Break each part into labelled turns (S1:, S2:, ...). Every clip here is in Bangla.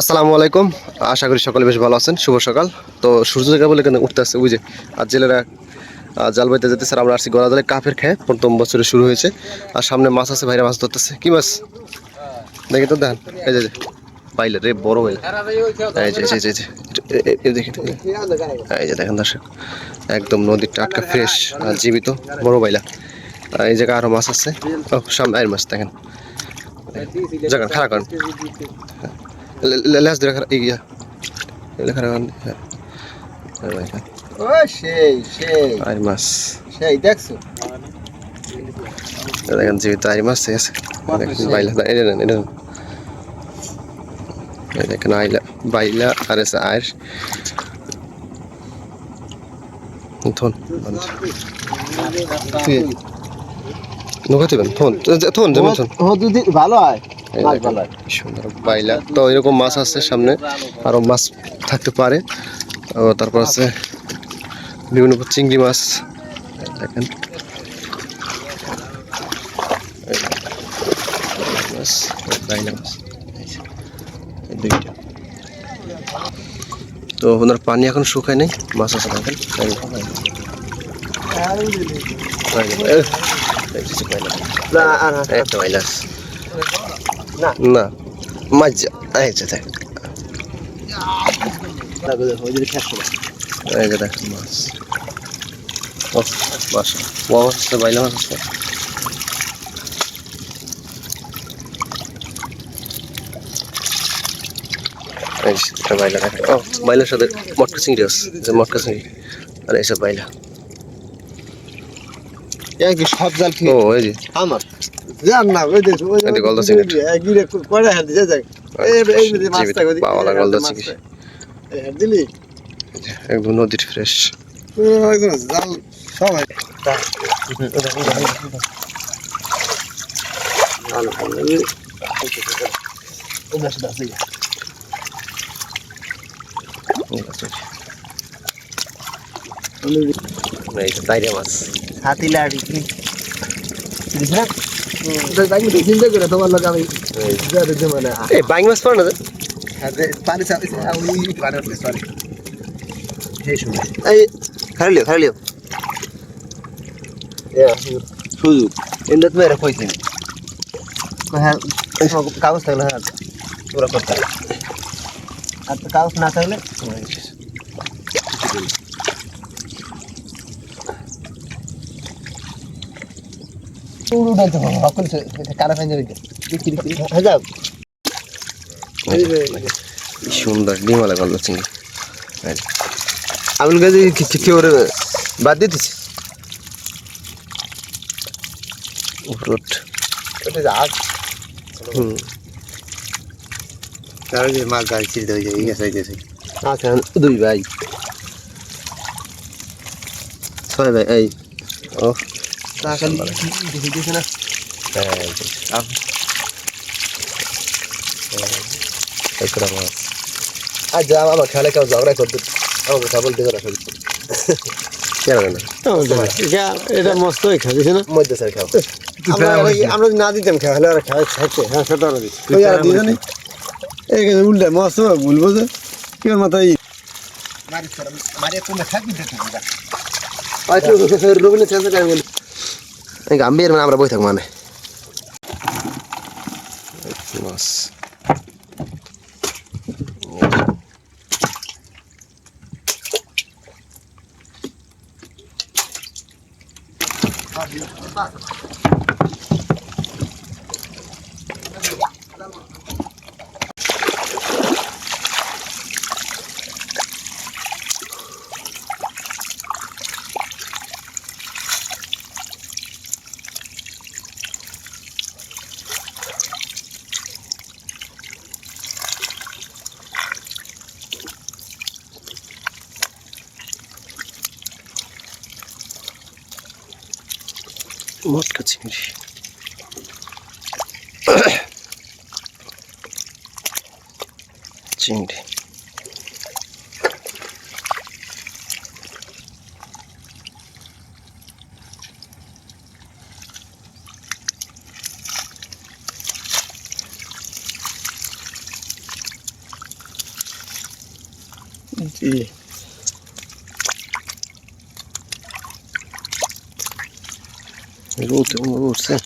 S1: আসসালামু আলাইকুম। আশা করি সকলে বেশ ভালো আছেন। শুভ সকাল। তো সূর্য দেখা বলে কেন উঠতে আসছে? বুঝে আর জেলেরা জাল বাইতে যেতে স্যার আমরা আসছি গলা জলে কাফের খেয়ে। প্রথম বছরে শুরু হয়েছে। আর সামনে মাছ আছে, ভাইরা মাছ ধরতেছে। কি মাছ? দেখি তো দেখান। এই যে পাইলে রে, বড় বাইলে এই যে দেখেন দর্শক। একদম নদীর টাটকা ফ্রেশ জীবিত বড় আর এই জায়গায় আরও মাছ আছে। ও, সামনে আয়ের মাছ, দেখেন। জায়গা খারাপ করেন। লেস ধরে খারাপ ইয়া। খারাপ করেন হ্যাঁ।
S2: ও সেই সেই।
S1: আয়ের মাছ
S2: সেই দেখছ?
S1: দেখেন জীবিত আয়ের মাছ ঠিক আছে? বাইলা এটা নেন এটা নেন। এই দেখেন আইলা বাইলা আর এসে আয়ের থন নৌকা দেবেন থন থন যেমন থন
S2: যদি ভালো হয়
S1: এই
S2: মাছ
S1: দেখেন,
S2: ভালো
S1: কি সুন্দর বাইলা তো এরকম মাছ আছে সামনে আরও মাছ থাকতে পারে ও তারপর আছে বিভিন্ন চিংড়ি মাছ দেখেন দুইটা তো ওনার পানি এখন শুকায় নেই মাছ আছে দেখেন এই, এই যে বাইলা। একটা আছে।
S2: না।
S1: না মজা এই যে দেখ
S2: ওই যদি খেয়ে
S1: এই যে দেখ মাছ ও মাছ ও হচ্ছে বাইলা সাথে মটকা চিংড়ি আছে যে মটকা চিংড়ি আর এইসব বাইলা
S2: কি সব জাল
S1: ও
S2: খেয়ে
S1: এই যে।
S2: আমার। জান না ওই দেখ ওই
S1: যে গলদা সিগারেট।
S2: গিরে করে হাত দিয়ে যাক এই মাছটা
S1: গলদা চিংড়ি।
S2: এই হাত দিলি?
S1: একদম নদীর ফ্রেশ।
S2: ওই জাল সবাই।
S1: এই যে বাইরে মাছ
S2: হাতি লাড়ি দিছ না তাই চিন্তা করে তোমার লোক আমি
S1: এই
S2: যাদের যে মানে
S1: এই বাইং মাছ পড়ে না?
S2: হাতে
S1: খাইলিও খাইলিও
S2: সুযোগ এন্ডা তুমি এরা কইছেন হ্যাঁ কাগজ থাকলে হ্যাঁ পুরো করতে আর তো কাগজ না থাকলে পুরো ডালতে হবে সকল কারা ফেঞ্জে দিতে হ্যাঁ
S1: কি সুন্দর ডিমালা গল্প চিংড়ি
S2: আবুল গাজী কিছু কি ওরে বাদ
S1: উফরোট
S2: ওটা যাক
S1: হুম
S2: যে মাছ গাড়ি ছিড়তে হয়ে যায় গেছে গেছে আচ্ছা দুই ভাই
S1: ছয় ভাই এই ও
S2: দেখি না
S1: এই যে,
S2: আমার খেলে কেউ ঝগড়া করতে রাখা দিচ্ছে
S1: কেন না।
S3: এটা মস্ত খাবিছে না?
S2: মধ্যে স্যার খাও।
S3: আমরা আমরা না দিতাম আর হ্যাঁ সেটা আর দিচ্ছি
S2: আর
S3: উল্টা মস্ত ভুলবো যে। কি মাথায়
S2: মারে তুমি থাকবি দেখি আচ্ছা রবিনে চেঞ্জ করে বলি
S1: এই もっとちぎり。ちぎり。Yeah.
S3: Жовте
S1: воно все.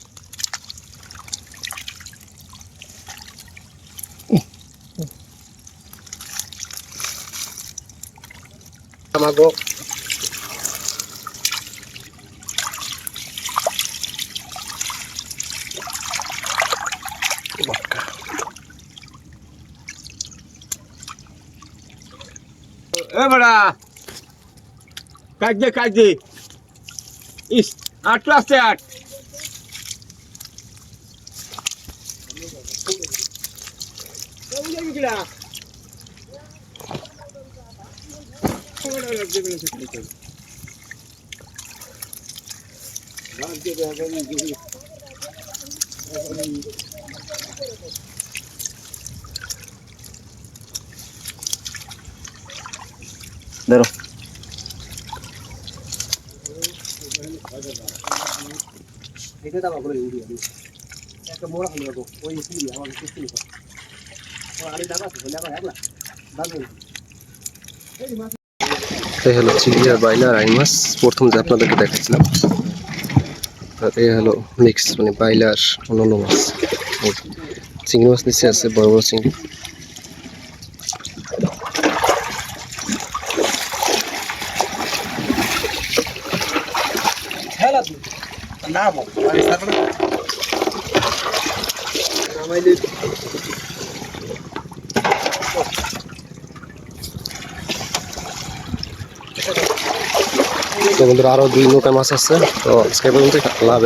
S3: Тамаго. Э, бра! Как где, как где? Есть. আট আসতে আট।
S2: ধরো। এটা দাও করে ইউরিয়া একটা মোড়া হলো গো, ওই কি আমার কিছু নেই ও আরে দাদা বলে আমার একলা দাদা
S1: এই হলো চিংড়ি আর বাইলা আর আই মাছ। প্রথম যে আপনাদেরকে দেখাচ্ছিলাম আর এই হলো মিক্স মানে বাইলা আর অন্যান্য মাছ। চিংড়ি মাছ নিচে আছে, বড় বড় চিংড়ি
S2: খেলা তুই নাম আরে তারপরে নামাইলে
S1: তো বন্ধুরা আরও দুই নৌকা মাছ আছে তো আজকে পর্যন্ত লাভ